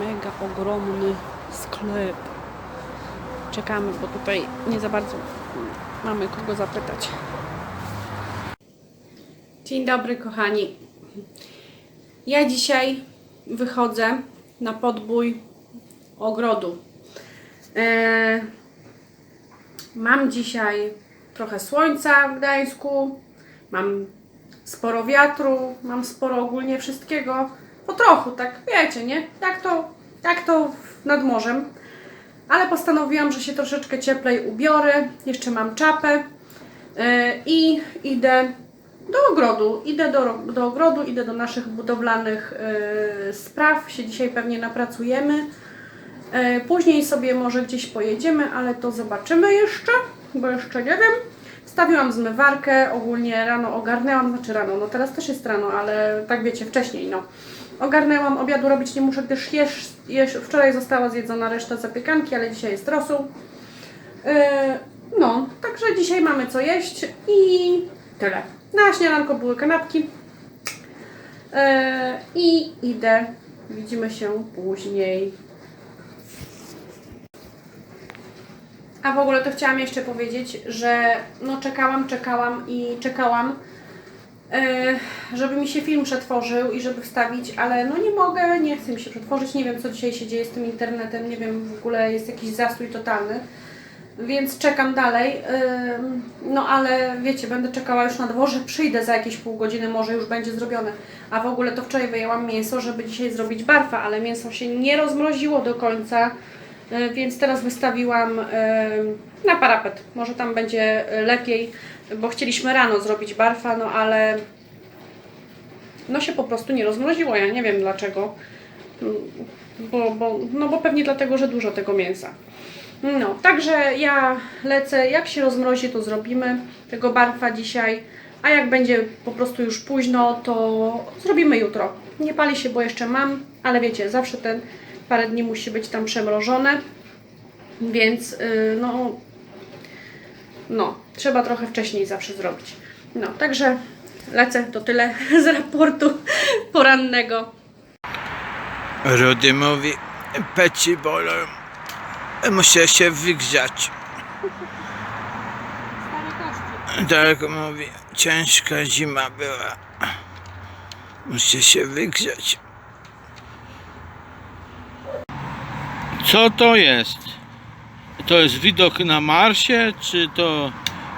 mega ogromny sklep. Czekamy, bo tutaj nie za bardzo mamy kogo zapytać. Dzień dobry, kochani. Ja dzisiaj wychodzę na podbój ogrodu. E, mam dzisiaj trochę słońca w Gdańsku, mam sporo wiatru, mam sporo ogólnie wszystkiego. Po trochu, tak wiecie, nie? Jak to, jak to nad morzem. Ale postanowiłam, że się troszeczkę cieplej ubiorę. Jeszcze mam czapę e, i idę do ogrodu. Idę do, do ogrodu, idę do naszych budowlanych e, spraw. Się dzisiaj pewnie napracujemy. E, Później sobie może gdzieś pojedziemy, ale to zobaczymy jeszcze, bo jeszcze nie wiem. Stawiłam zmywarkę, ogólnie rano ogarnęłam, znaczy rano, no teraz też jest rano, ale tak wiecie, wcześniej, no. Ogarnęłam, obiadu robić nie muszę, gdyż jesz, jesz, wczoraj została zjedzona reszta zapiekanki, ale dzisiaj jest rosół. E, no, także dzisiaj mamy co jeść i tyle. Na śniadanko były kanapki. E, I idę. Widzimy się później. A w ogóle to chciałam jeszcze powiedzieć, że no czekałam, czekałam i czekałam, żeby mi się film przetworzył i żeby wstawić, ale no nie mogę, nie chcę mi się przetworzyć, nie wiem co dzisiaj się dzieje z tym internetem, nie wiem, w ogóle jest jakiś zastój totalny, więc czekam dalej, no ale wiecie, będę czekała już na dworze, przyjdę za jakieś pół godziny, może już będzie zrobione, a w ogóle to wczoraj wyjęłam mięso, żeby dzisiaj zrobić barfa, ale mięso się nie rozmroziło do końca, E, Więc teraz wystawiłam e, na parapet. Może tam będzie e, lepiej, bo chcieliśmy rano zrobić barfa, no ale no się po prostu nie rozmroziło. Ja nie wiem dlaczego. Bo, bo, no bo pewnie dlatego, że dużo tego mięsa. No, także ja lecę. Jak się rozmrozi, to zrobimy tego barfa dzisiaj. A jak będzie po prostu już późno, to zrobimy jutro. Nie pali się, bo jeszcze mam, ale wiecie, zawsze ten parę dni musi być tam przemrożone, więc yy, no, no, trzeba trochę wcześniej zawsze zrobić. No, także lecę, to tyle z raportu porannego. Rudy mówi, peci bolą, muszę się wygrzać. Darek mówi, ciężka zima była, muszę się wygrzać. Co to jest? To jest widok na Marsie, czy to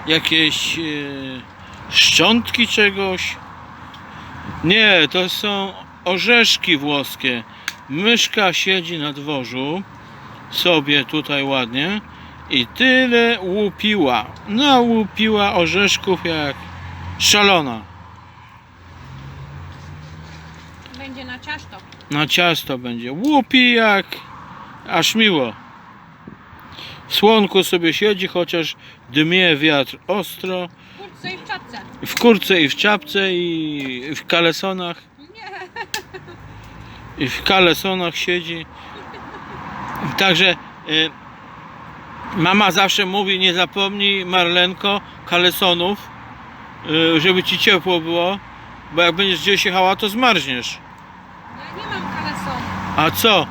jakieś e, szczątki czegoś? Nie, to są orzeszki włoskie. Myszka siedzi na dworzu, sobie tutaj ładnie i tyle łupiła. Nałupiła orzeszków jak szalona. Będzie na ciasto. Na ciasto będzie. Łupi jak aż miło. W słonku sobie siedzi, chociaż dmie wiatr ostro. Kurczę i w czapce. W kurce i w czapce i w kalesonach. I w kalesonach siedzi. Także y, mama zawsze mówi, nie zapomnij Marlenko kalesonów, y, żeby ci ciepło było, bo jak będziesz gdzieś jechała, to zmarzniesz. Ja nie mam kalesonu. A co?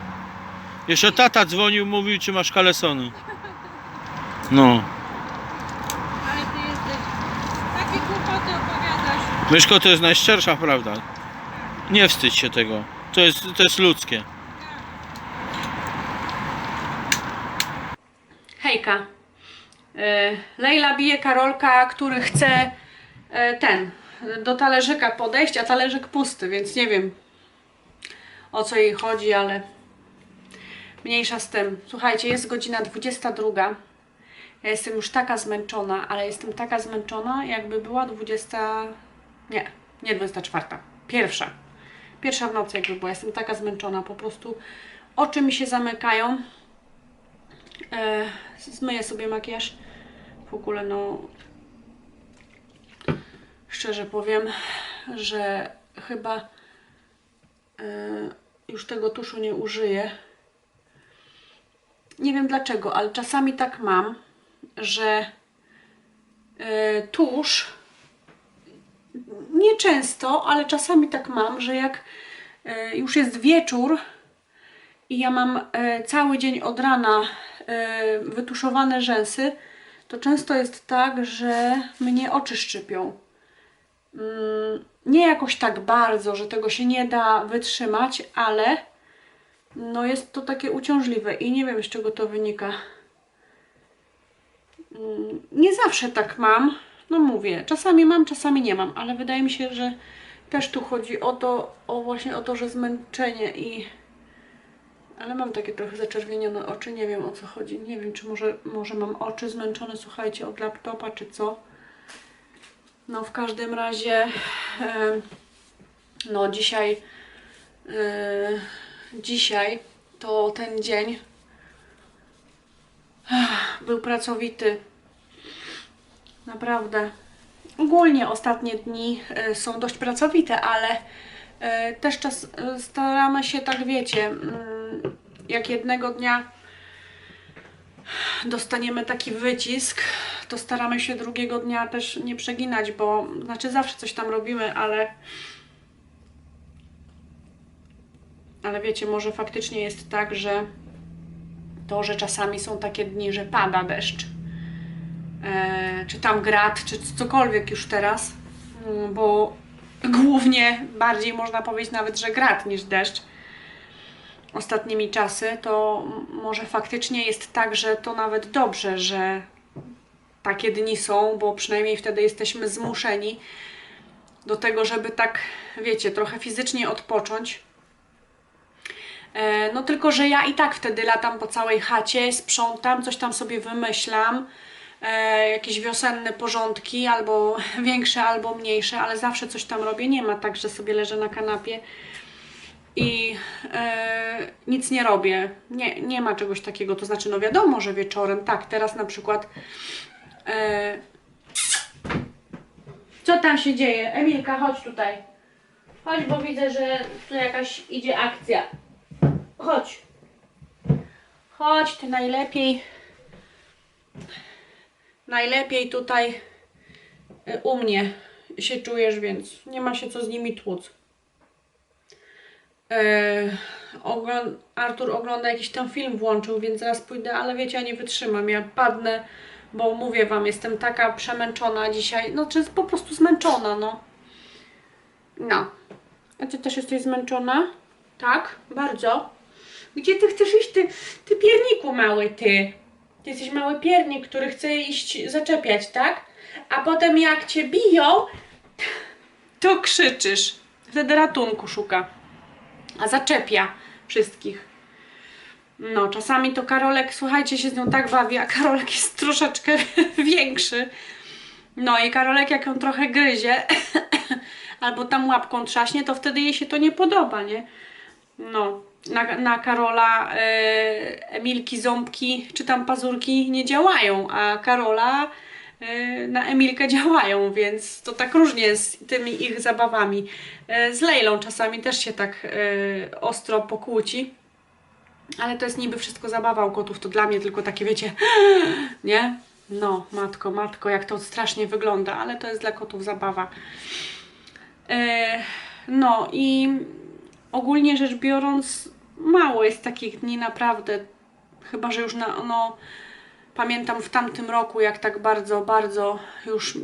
Jeszcze tata dzwonił, mówił, czy masz kalesony. No. Ale ty jesteś... Takie głupoty opowiadasz. Myszko to jest najszczersza prawda. Nie wstydź się tego. To jest, to jest ludzkie. Hejka. E, Lejla bije Karolka, który chce e, ten, do talerzyka podejść, a talerzyk pusty, więc nie wiem o co jej chodzi, ale mniejsza z tym. Słuchajcie, jest godzina 22. Ja jestem już taka zmęczona, ale jestem taka zmęczona, jakby była 20. Nie, nie 24. Pierwsza. Pierwsza w nocy, jakby była. Jestem taka zmęczona, po prostu oczy mi się zamykają. E, zmyję sobie makijaż. W ogóle no szczerze powiem, że chyba e, już tego tuszu nie użyję. Nie wiem dlaczego, ale czasami tak mam, że e, tusz nie często, ale czasami tak mam, że jak e, już jest wieczór i ja mam e, cały dzień od rana wytuszowane rzęsy, to często jest tak, że mnie oczy szczypią. Mm, nie jakoś tak bardzo, że tego się nie da wytrzymać, ale no jest to takie uciążliwe i nie wiem z czego to wynika. Mm, Nie zawsze tak mam. No mówię, czasami mam, czasami nie mam, ale wydaje mi się, że też tu chodzi o to, o właśnie o to, że zmęczenie i ale mam takie trochę zaczerwienione oczy, nie wiem o co chodzi. Nie wiem, czy może, może mam oczy zmęczone, słuchajcie, od laptopa, czy co. No w każdym razie no dzisiaj e, dzisiaj to ten dzień był pracowity. Naprawdę. Ogólnie ostatnie dni e, są dość pracowite, ale e, też czas e, staramy się tak wiecie, mm, jak jednego dnia dostaniemy taki wycisk, to staramy się drugiego dnia też nie przeginać, bo znaczy zawsze coś tam robimy, ale ale wiecie, może faktycznie jest tak, że to, że czasami są takie dni, że pada deszcz, e, czy tam grad, czy cokolwiek już teraz, mm, bo głównie bardziej można powiedzieć nawet, że grad niż deszcz ostatnimi czasy, to może faktycznie jest tak, że to nawet dobrze, że takie dni są, bo przynajmniej wtedy jesteśmy zmuszeni do tego, żeby tak, wiecie, trochę fizycznie odpocząć. E, No tylko, że ja i tak wtedy latam po całej chacie, sprzątam, coś tam sobie wymyślam, e, jakieś wiosenne porządki, albo większe, albo mniejsze, ale zawsze coś tam robię. Nie ma tak, że sobie leżę na kanapie i e, nic nie robię. Nie, nie ma czegoś takiego. To znaczy, no wiadomo, że wieczorem, tak, teraz na przykład. E, co tam się dzieje? Emilka, chodź tutaj. Chodź, bo widzę, że tu jakaś idzie akcja. Chodź. Chodź, ty najlepiej. Najlepiej tutaj y, u mnie się czujesz, więc nie ma się co z nimi tłuc. Yy, ogląd- Artur ogląda jakiś tam film włączył, więc zaraz pójdę, ale wiecie, ja nie wytrzymam. Ja padnę, bo mówię wam, jestem taka przemęczona dzisiaj. No, czy po prostu zmęczona, no. No. A ty też jesteś zmęczona? Tak? Bardzo? Gdzie ty chcesz iść, ty, ty pierniku mały, ty? Ty jesteś mały piernik, który chce iść zaczepiać, tak? A potem jak cię biją, to krzyczysz. Wtedy ratunku szuka. A zaczepia wszystkich. No, czasami to Karolek, słuchajcie, się z nią tak bawi, a Karolek jest troszeczkę większy. No i Karolek jak ją trochę gryzie, albo tam łapką trzaśnie, to wtedy jej się to nie podoba, nie? No, na, na Karola e, Emilki ząbki czy tam pazurki nie działają, a Karola e, na Emilkę działają, więc to tak różnie z tymi ich zabawami. E, z Lejlą czasami też się tak e, ostro pokłóci. Ale to jest niby wszystko zabawa u kotów, to dla mnie tylko takie wiecie, nie? No, matko, matko, jak to strasznie wygląda, ale to jest dla kotów zabawa. E, no i ogólnie rzecz biorąc, mało jest takich dni naprawdę. Chyba, że już na, no, pamiętam w tamtym roku, jak tak bardzo, bardzo już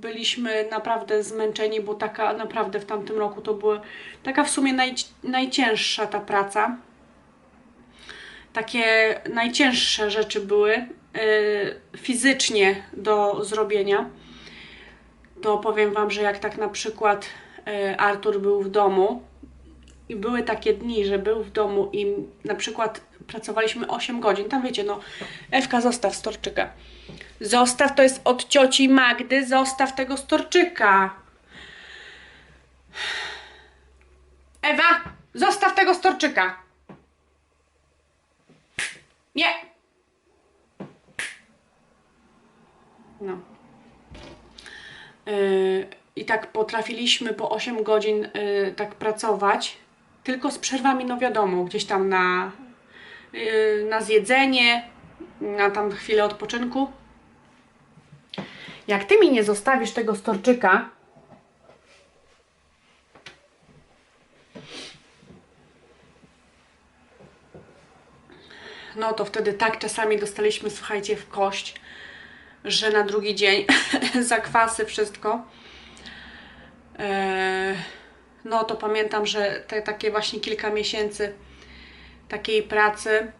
byliśmy naprawdę zmęczeni, bo taka naprawdę w tamtym roku to była taka w sumie naj, najcięższa ta praca. Takie najcięższe rzeczy były yy, fizycznie do zrobienia. To powiem Wam, że jak tak na przykład yy, Artur był w domu i były takie dni, że był w domu i na przykład pracowaliśmy 8 godzin, tam wiecie, no Ewka zostaw storczyka. Zostaw, to jest od cioci Magdy, zostaw tego storczyka. Ewa, zostaw tego storczyka. Nie. No. Yy, I tak potrafiliśmy po 8 godzin yy, tak pracować, tylko z przerwami, no wiadomo, gdzieś tam na, yy, na zjedzenie, na tam chwilę odpoczynku. Jak Ty mi nie zostawisz tego storczyka, no to wtedy tak czasami dostaliśmy, słuchajcie, w kość, że na drugi dzień zakwasy wszystko. Eee no to pamiętam, że te takie właśnie kilka miesięcy takiej pracy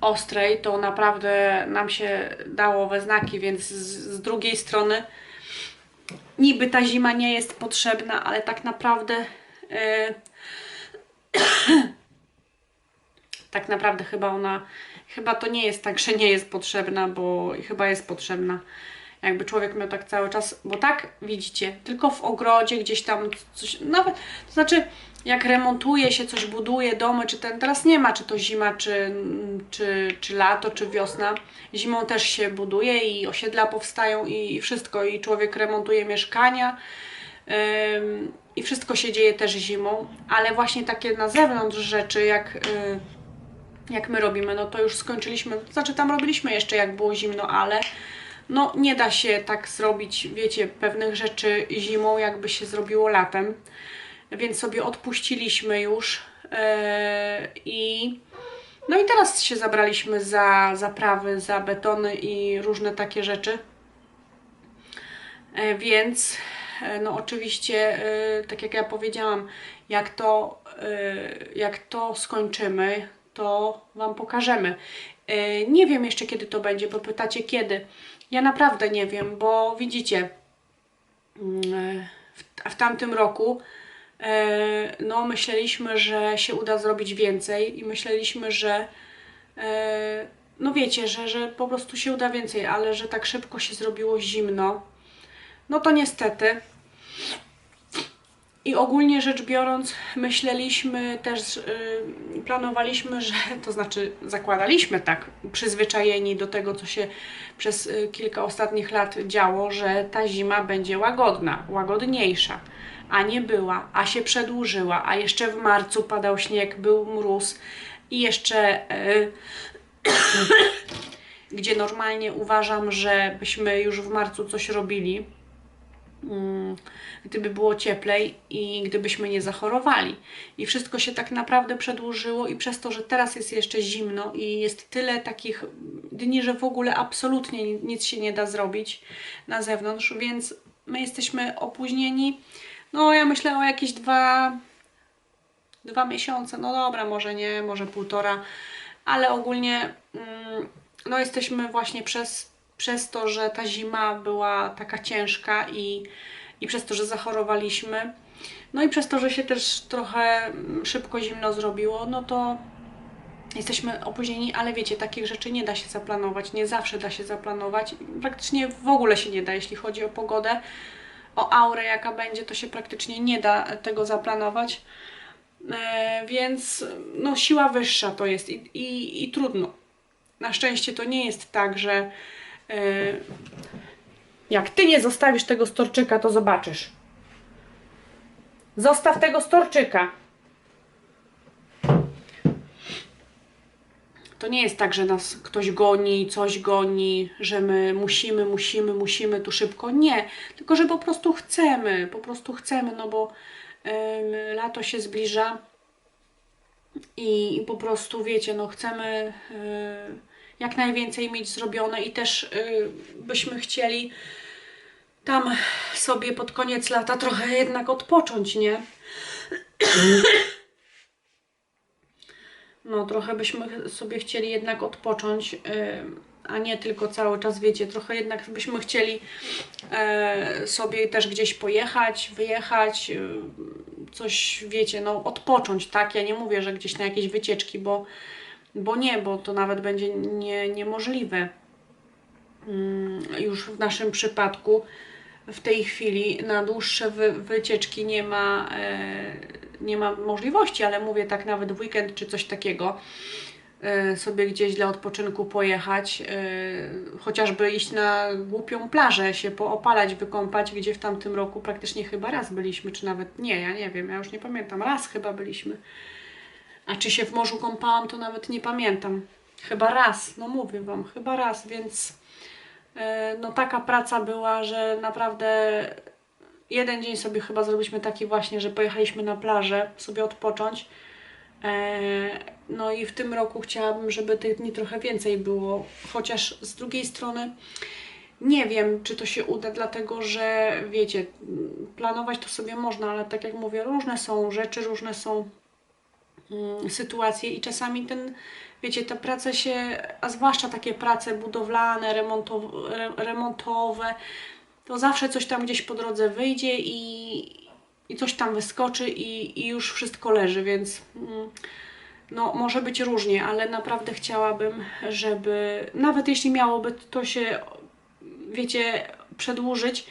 ostrej, to naprawdę nam się dało we znaki, więc z, z drugiej strony niby ta zima nie jest potrzebna, ale tak naprawdę e, tak naprawdę chyba ona, chyba to nie jest tak, że nie jest potrzebna, bo chyba jest potrzebna. Jakby człowiek miał tak cały czas, bo tak widzicie, tylko w ogrodzie gdzieś tam coś, nawet, to znaczy jak remontuje się, coś buduje, domy, czy ten, teraz nie ma, czy to zima, czy, czy, czy lato, czy wiosna. Zimą też się buduje i osiedla powstają i wszystko, i człowiek remontuje mieszkania. Ym, I wszystko się dzieje też zimą, ale właśnie takie na zewnątrz rzeczy, jak, y, jak my robimy, no to już skończyliśmy. Znaczy, tam robiliśmy jeszcze, jak było zimno, ale no nie da się tak zrobić, wiecie, pewnych rzeczy zimą, jakby się zrobiło latem. Więc sobie odpuściliśmy już yy, i no i teraz się zabraliśmy za zaprawy, za betony i różne takie rzeczy. E, Więc e, no oczywiście, tak jak ja powiedziałam, jak to, jak to skończymy, to Wam pokażemy. Nie wiem jeszcze kiedy to będzie, bo pytacie kiedy. Ja naprawdę nie wiem, bo widzicie, mm, e, w, tamtym roku e, no myśleliśmy, że się uda zrobić więcej i myśleliśmy, że e, no wiecie, że, że po prostu się uda więcej, ale że tak szybko się zrobiło zimno. No to niestety. I ogólnie rzecz biorąc, myśleliśmy też, yy, planowaliśmy, że to znaczy zakładaliśmy tak, przyzwyczajeni do tego, co się przez y, kilka ostatnich lat działo, że ta zima będzie łagodna, łagodniejsza. A nie była, a się przedłużyła, a jeszcze w marcu padał śnieg, był mróz i jeszcze. Yy, gdzie normalnie uważam, że byśmy już w marcu coś robili, gdyby było cieplej i gdybyśmy nie zachorowali. I wszystko się tak naprawdę przedłużyło i przez to, że teraz jest jeszcze zimno i jest tyle takich dni, że w ogóle absolutnie ni- nic się nie da zrobić na zewnątrz, więc my jesteśmy opóźnieni. No ja myślę o jakieś dwa, dwa miesiące, no dobra, może nie, może półtora, ale ogólnie mm, no jesteśmy właśnie przez, przez to, że ta zima była taka ciężka i, i przez to, że zachorowaliśmy, no i przez to, że się też trochę szybko zimno zrobiło, no to jesteśmy opóźnieni, ale wiecie, takich rzeczy nie da się zaplanować, nie zawsze da się zaplanować, praktycznie w ogóle się nie da, jeśli chodzi o pogodę, o aurę jaka będzie, to się praktycznie nie da tego zaplanować. E, więc no, siła wyższa to jest i, i, i trudno. Na szczęście to nie jest tak, że jak ty nie zostawisz tego storczyka, to zobaczysz. Zostaw tego storczyka. To nie jest tak, że nas ktoś goni, coś goni, że my musimy, musimy, musimy tu szybko. Nie, tylko że po prostu chcemy, po prostu chcemy, no bo lato się zbliża i, i po prostu wiecie, no chcemy y, jak najwięcej mieć zrobione i też y, byśmy chcieli tam sobie pod koniec lata trochę jednak odpocząć, nie? No, trochę byśmy sobie chcieli jednak odpocząć, y, a nie tylko cały czas, wiecie, trochę jednak byśmy chcieli e, sobie też gdzieś pojechać, wyjechać, y, coś, wiecie, no odpocząć, tak? Ja nie mówię, że gdzieś na jakieś wycieczki, bo, bo nie, bo to nawet będzie nie, niemożliwe. Mm, Już w naszym przypadku w tej chwili na dłuższe wy, wycieczki nie ma, e, nie ma możliwości, ale mówię tak nawet w weekend czy coś takiego e, sobie gdzieś dla odpoczynku pojechać, e, chociażby iść na głupią plażę, się poopalać, wykąpać, gdzie w tamtym roku praktycznie chyba raz byliśmy, czy nawet nie, ja nie wiem, ja już nie pamiętam, raz chyba byliśmy. A czy się w morzu kąpałam, to nawet nie pamiętam. Chyba raz, no mówię Wam, chyba raz, więc e, no taka praca była, że naprawdę jeden dzień sobie chyba zrobiliśmy taki właśnie, że pojechaliśmy na plażę sobie odpocząć. E, No i w tym roku chciałabym, żeby tych dni trochę więcej było, chociaż z drugiej strony nie wiem, czy to się uda, dlatego że wiecie, planować to sobie można, ale tak jak mówię, różne są rzeczy, różne są sytuacje i czasami ten, wiecie, te prace się, a zwłaszcza takie prace budowlane, remontowe, re, remontowe, to zawsze coś tam gdzieś po drodze wyjdzie i, i coś tam wyskoczy i, i już wszystko leży, więc mm, no może być różnie, ale naprawdę chciałabym, żeby nawet jeśli miałoby to się, wiecie, przedłużyć,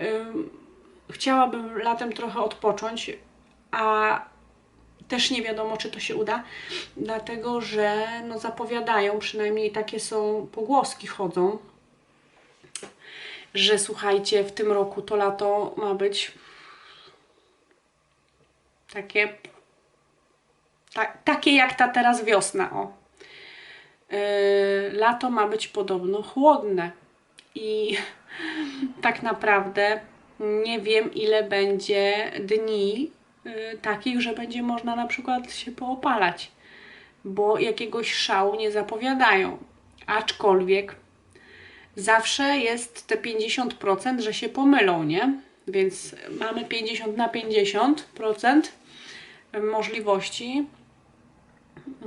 ym, chciałabym latem trochę odpocząć, a też nie wiadomo, czy to się uda, dlatego że no, zapowiadają, przynajmniej takie są pogłoski chodzą, że słuchajcie, w tym roku to lato ma być takie, ta, takie jak ta teraz wiosna, o. Yy, lato ma być podobno chłodne i tak naprawdę nie wiem ile będzie dni takich, że będzie można na przykład się poopalać, bo jakiegoś szału nie zapowiadają. Aczkolwiek zawsze jest te 50%, że się pomylą, nie? Więc mamy 50 na 50% możliwości.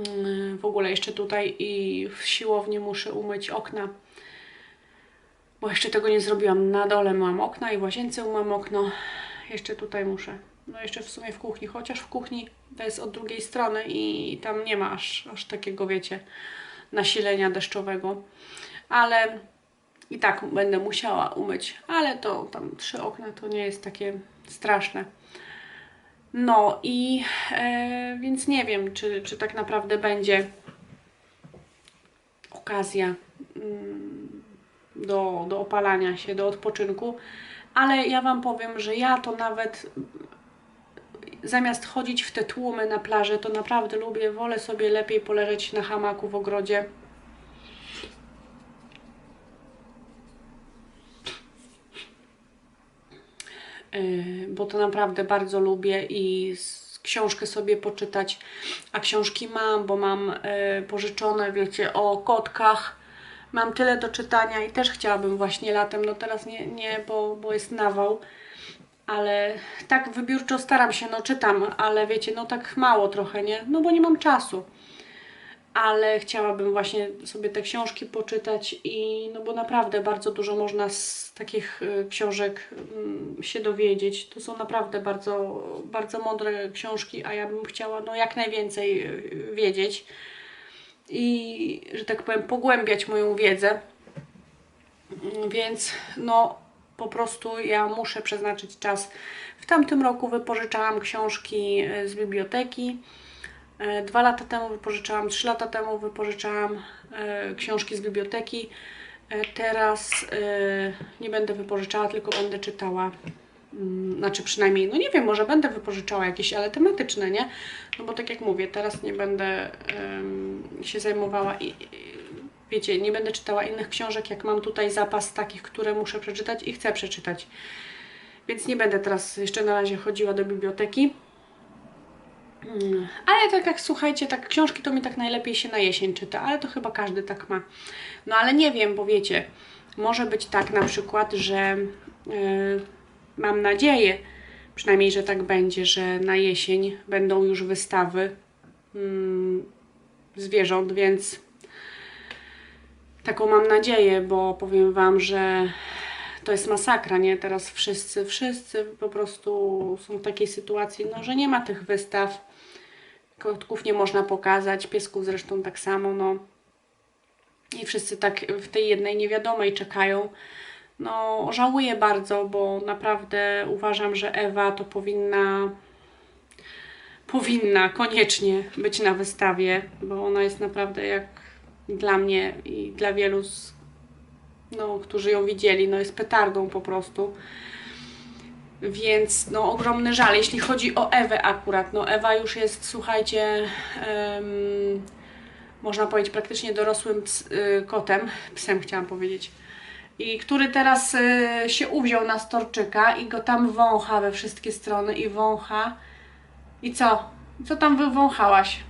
Yy, W ogóle jeszcze tutaj i w siłowni muszę umyć okna, bo jeszcze tego nie zrobiłam. Na dole mam okna i w łazience mam okno. Jeszcze tutaj muszę. No jeszcze w sumie w kuchni, chociaż w kuchni to jest od drugiej strony i tam nie ma aż, aż takiego, wiecie, nasilenia deszczowego. Ale i tak będę musiała umyć, ale to tam trzy okna to nie jest takie straszne. No i e, więc nie wiem, czy, czy tak naprawdę będzie okazja mm, do, do opalania się, do odpoczynku, ale ja Wam powiem, że ja to nawet zamiast chodzić w te tłumy na plaży, to naprawdę lubię, wolę sobie lepiej poleżeć na hamaku w ogrodzie. Yy, bo to naprawdę bardzo lubię i książkę sobie poczytać, a książki mam, bo mam yy, pożyczone, wiecie, o kotkach. Mam tyle do czytania i też chciałabym właśnie latem, no teraz nie, nie bo, bo jest nawał, ale tak wybiórczo staram się, no czytam, ale wiecie, no tak mało trochę, nie? No bo nie mam czasu. Ale chciałabym właśnie sobie te książki poczytać i no bo naprawdę bardzo dużo można z takich y, książek mm, się dowiedzieć. To są naprawdę bardzo, bardzo mądre książki, a ja bym chciała no jak najwięcej y, wiedzieć i, że tak powiem, pogłębiać moją wiedzę. Więc no po prostu ja muszę przeznaczyć czas. W tamtym roku wypożyczałam książki y, z biblioteki. E, Dwa lata temu wypożyczałam, trzy lata temu wypożyczałam e, książki z biblioteki. E, Teraz e, nie będę wypożyczała, tylko będę czytała. Mm, Znaczy przynajmniej, no nie wiem, może będę wypożyczała jakieś, ale tematyczne, nie? No bo tak jak mówię, teraz nie będę się zajmowała i wiecie, nie będę czytała innych książek, jak mam tutaj zapas takich, które muszę przeczytać i chcę przeczytać. Więc nie będę teraz jeszcze na razie chodziła do biblioteki. Mm, Ale tak jak słuchajcie, tak książki to mi tak najlepiej się na jesień czyta, ale to chyba każdy tak ma. No ale nie wiem, bo wiecie, może być tak na przykład, że yy, mam nadzieję, przynajmniej, że tak będzie, że na jesień będą już wystawy mm, zwierząt, więc taką mam nadzieję, bo powiem Wam, że to jest masakra, nie? Teraz wszyscy, wszyscy po prostu są w takiej sytuacji, no, że nie ma tych wystaw. Kotków nie można pokazać, piesków zresztą tak samo, no. I wszyscy tak w tej jednej niewiadomej czekają. No, żałuję bardzo, bo naprawdę uważam, że Ewa to powinna powinna koniecznie być na wystawie, bo ona jest naprawdę jak dla mnie i dla wielu z no, którzy ją widzieli, no jest petardą po prostu. Więc no ogromny żal, jeśli chodzi o Ewę akurat. No Ewa już jest, słuchajcie, em, można powiedzieć praktycznie dorosłym ps, y, kotem, psem chciałam powiedzieć. I który teraz y, się uwziął na storczyka i go tam wącha we wszystkie strony i wącha. I co? Co tam wywąchałaś?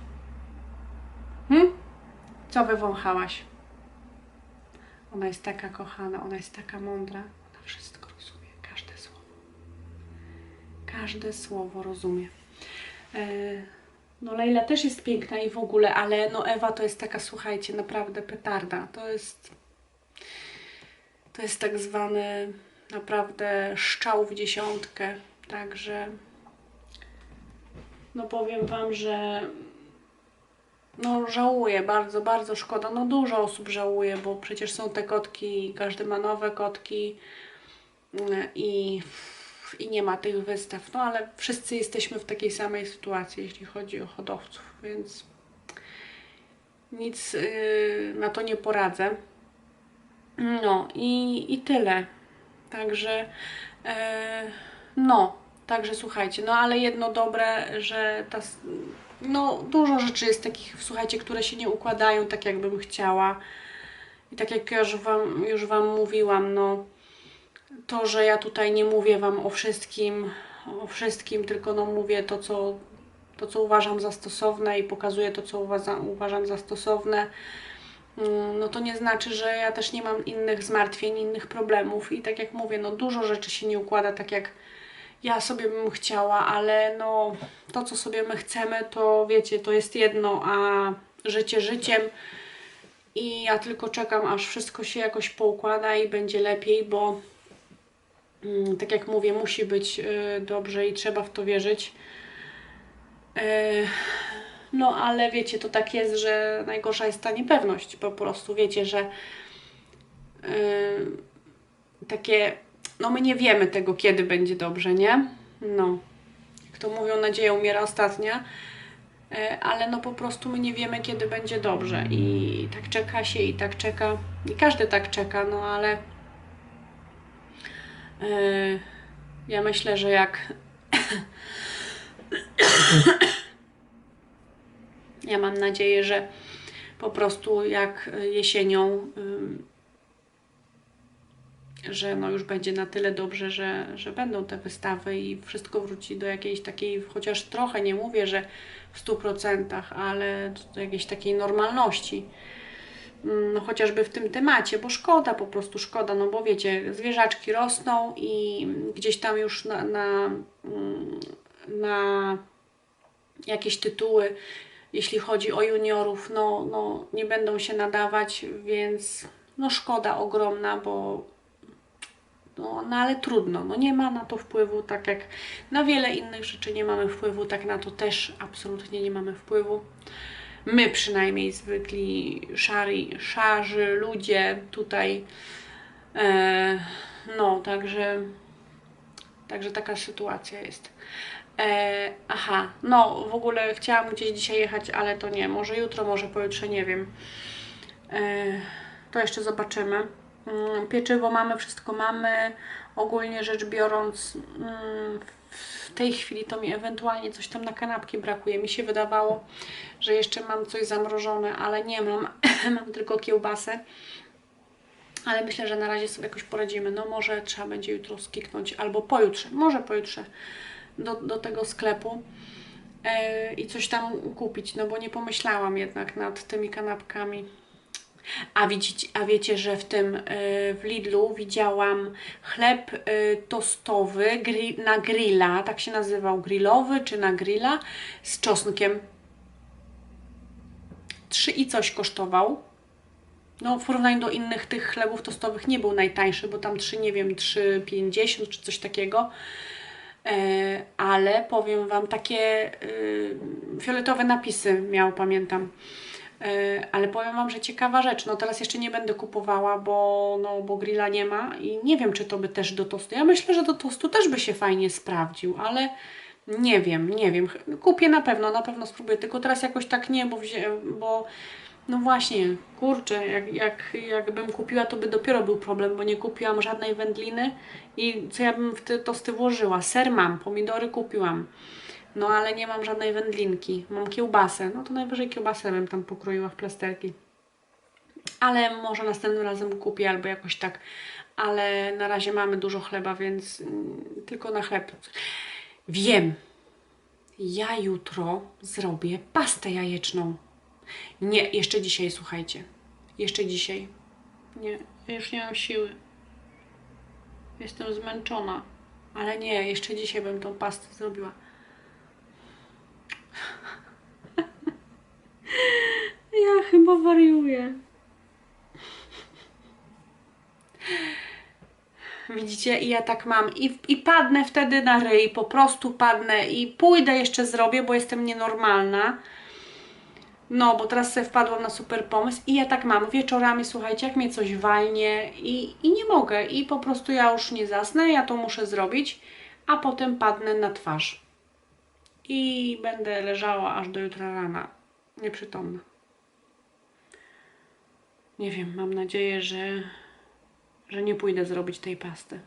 Hm? Co wywąchałaś? Ona jest taka kochana, ona jest taka mądra. Ona wszystko rozumie, każde słowo. Każde słowo rozumie. E, No Leila też jest piękna i w ogóle, ale no Ewa to jest taka, słuchajcie, naprawdę petarda. To jest to jest tak zwany naprawdę szczał w dziesiątkę. Także no powiem Wam, że no żałuję, bardzo, bardzo szkoda. No dużo osób żałuje, bo przecież są te kotki, każdy ma nowe kotki mm, i, i nie ma tych wystaw. No ale wszyscy jesteśmy w takiej samej sytuacji, jeśli chodzi o hodowców, więc nic yy, na to nie poradzę. No i, i tyle. Także e, no, także słuchajcie, no ale jedno dobre, że ta, no dużo rzeczy jest takich, słuchajcie, które się nie układają tak jakbym chciała. I tak jak już wam, już wam mówiłam, no to, że ja tutaj nie mówię wam o wszystkim, o wszystkim, tylko no mówię to, co, to, co uważam za stosowne i pokazuję to, co uważam, za stosowne Mm, no to nie znaczy, że ja też nie mam innych zmartwień, innych problemów i tak jak mówię, no dużo rzeczy się nie układa tak jak ja sobie bym chciała, ale no to co sobie my chcemy, to wiecie, to jest jedno, a życie życiem i ja tylko czekam, aż wszystko się jakoś poukłada i będzie lepiej, bo mm, tak jak mówię, musi być y, dobrze i trzeba w to wierzyć. Y, no, ale wiecie, to tak jest, że najgorsza jest ta niepewność. Po prostu wiecie, że yy, takie, no my nie wiemy tego, kiedy będzie dobrze, nie? No, jak to mówią, nadzieja umiera ostatnia, yy, ale no po prostu my nie wiemy, kiedy będzie dobrze. I tak czeka się i tak czeka. I każdy tak czeka, no ale yy, ja myślę, że jak Ja mam nadzieję, że po prostu jak jesienią, że no już będzie na tyle dobrze, że, że będą te wystawy i wszystko wróci do jakiejś takiej, chociaż trochę nie mówię, że w 100%, ale do jakiejś takiej normalności. Ym, No chociażby w tym temacie, bo szkoda, po prostu szkoda, no bo wiecie, zwierzaczki rosną i gdzieś tam już na, na, ym, na jakieś tytuły jeśli chodzi o juniorów, no, no nie będą się nadawać, więc no szkoda ogromna, bo no, no ale trudno, no nie ma na to wpływu, tak jak na wiele innych rzeczy nie mamy wpływu, tak na to też absolutnie nie mamy wpływu. My przynajmniej zwykli szari, szarzy ludzie tutaj, e, no także, także taka sytuacja jest. E, aha, no w ogóle chciałam gdzieś dzisiaj jechać, ale to nie. Może jutro, może pojutrze, nie wiem. E, to jeszcze zobaczymy. Mm, Pieczywo mamy, wszystko mamy. Ogólnie rzecz biorąc, mm, w tej chwili to mi ewentualnie coś tam na kanapki brakuje. Mi się wydawało, że jeszcze mam coś zamrożone, ale nie mam. mam tylko kiełbasę. Ale myślę, że na razie sobie jakoś poradzimy. No może trzeba będzie jutro skiknąć, albo pojutrze, może pojutrze do, do tego sklepu e, i coś tam kupić, no bo nie pomyślałam jednak nad tymi kanapkami. A, widzicie, a wiecie, że w tym e, w Lidlu widziałam chleb e, tostowy na grilla, tak się nazywał, grillowy czy na grilla z czosnkiem. Trzy i coś kosztował. No, w porównaniu do innych tych chlebów tostowych nie był najtańszy, bo tam 3, nie wiem, 3,50 czy coś takiego. E, ale powiem Wam, takie fioletowe napisy miał, pamiętam. E, ale powiem Wam, że ciekawa rzecz. No teraz jeszcze nie będę kupowała, bo, no, bo grilla nie ma i nie wiem, czy to by też do tostu. Ja myślę, że do tostu też by się fajnie sprawdził, ale nie wiem, nie wiem. Kupię na pewno, na pewno spróbuję. Tylko teraz jakoś tak nie, bo, bo no właśnie, kurczę, jak, jak, jakbym kupiła, to by dopiero był problem, bo nie kupiłam żadnej wędliny i co ja bym w te tosty włożyła? Ser mam, pomidory kupiłam, no ale nie mam żadnej wędlinki. Mam kiełbasę, no to najwyżej kiełbasę bym tam pokroiła w plasterki. Ale może następnym razem kupię albo jakoś tak. Ale na razie mamy dużo chleba, więc mm, tylko na chleb. Wiem, Ja jutro zrobię pastę jajeczną. Nie, jeszcze dzisiaj, słuchajcie. Jeszcze dzisiaj. Nie, już nie mam siły. Jestem zmęczona. Ale nie, jeszcze dzisiaj bym tą pastę zrobiła. Ja chyba wariuję. Widzicie, i ja tak mam. I, I padnę wtedy na ryj, po prostu padnę i pójdę jeszcze zrobię, bo jestem nienormalna. No, bo teraz sobie wpadłam na super pomysł i ja tak mam. Wieczorami, słuchajcie, jak mnie coś walnie i, i nie mogę. I po prostu ja już nie zasnę, ja to muszę zrobić, a potem padnę na twarz. I będę leżała aż do jutra rana. Nieprzytomna. Nie wiem, mam nadzieję, że, że nie pójdę zrobić tej pasty.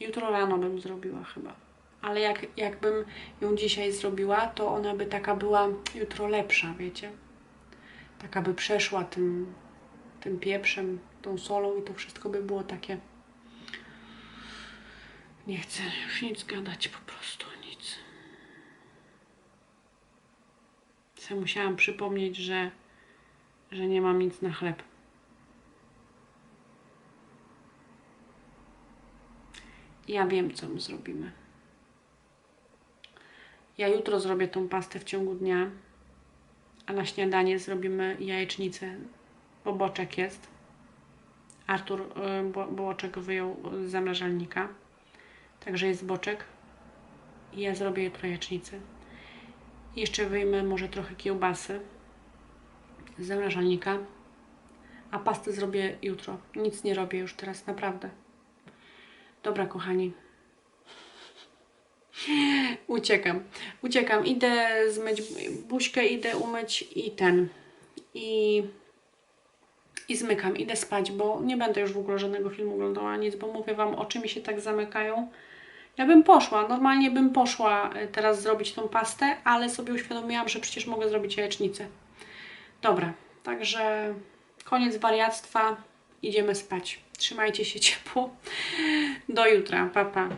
Jutro rano bym zrobiła chyba. Ale jak, jakbym ją dzisiaj zrobiła, to ona by taka była jutro lepsza, wiecie? Taka by przeszła tym, tym pieprzem, tą solą i to wszystko by było takie. Nie chcę już nic gadać, po prostu nic. Sobie musiałam przypomnieć, że, że nie mam nic na chleb. Ja wiem, co my zrobimy. Ja jutro zrobię tą pastę w ciągu dnia, a na śniadanie zrobimy jajecznicę, bo boczek jest. Artur y, bo, boczek wyjął z zamrażalnika, także jest boczek. I ja zrobię jutro jajecznicę. Jeszcze wyjmę może trochę kiełbasy z zamrażalnika, a pastę zrobię jutro. Nic nie robię już teraz, naprawdę. Dobra, kochani. Uciekam. Uciekam. Idę zmyć buźkę, idę umyć i ten. I, I zmykam. Idę spać, bo nie będę już w ogóle żadnego filmu oglądała, nic, bo mówię Wam, oczy mi się tak zamykają. Ja bym poszła, normalnie bym poszła e, teraz zrobić tą pastę, ale sobie uświadomiłam, że przecież mogę zrobić jajecznicę. Dobra, także koniec wariactwa. Idziemy spać. Trzymajcie się ciepło. Do jutra. Pa, pa.